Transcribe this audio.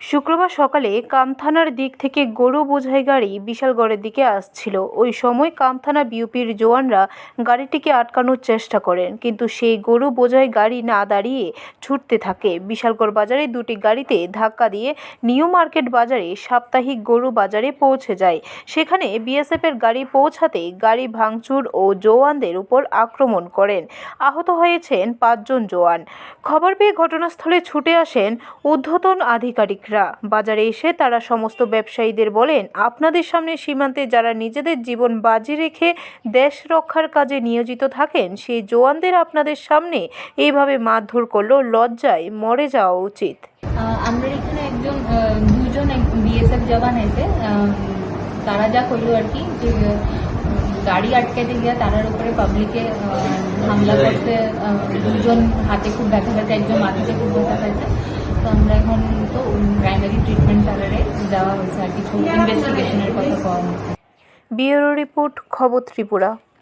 শুক্রবার সকালে কামথানার দিক থেকে গরু বোঝাই গাড়ি বিশালগড়ের দিকে আসছিল। ওই সময় কামথানা বিউপির জওয়ানরা গাড়িটিকে আটকানোর চেষ্টা করেন, কিন্তু সেই গরু বোঝাই গাড়ি না দাঁড়িয়ে ছুটতে থাকে। বিশালগড় বাজারে দুটি গাড়িতে ধাক্কা দিয়ে নিউ মার্কেট বাজারে সাপ্তাহিক গরু বাজারে পৌঁছে যায়। সেখানে বিএসএফের গাড়ি পৌঁছাতে গাড়ি ভাঙচুর ও জওয়ানদের উপর আক্রমণ করেন। আহত হয়েছেন পাঁচজন জওয়ান। খবর পেয়ে ঘটনাস্থলে ছুটে আসেন ঊর্ধ্বতন আধিকারিকরা বাজারে এসে তারা সমস্ত ব্যবসায়ীদের বলেন, আপনাদের সামনে সীমান্তে যারা নিজেদের জীবন বাজি রেখে দেশ রক্ষার কাজে নিয়োজিত থাকেন, সেই জওয়ানদের আপনাদের সামনে এইভাবে মারধর করলেও লজ্জায় মরে যাওয়া উচিত। আমরা এখানে একজন দুজন বিএসএফ জওয়ান এসে তারা যা করল আর কি, যে গাড়ি আটকাতে গিয়ে তারার উপরে পাবলিকে হামলা করতে দুজন হাতে খুব ব্যথা পেয়েছে, একজন মাথাতে খুব ব্যথা পেয়েছে। তো আমরা এখন তো প্রাইমারি ট্রিটমেন্ট পার্লারে দেওয়া হয়েছে আর কিছু ইনভেস্টিগেশনের কথা পাওয়া হয়েছে। ব্যুরো রিপোর্ট খবর ত্রিপুরা।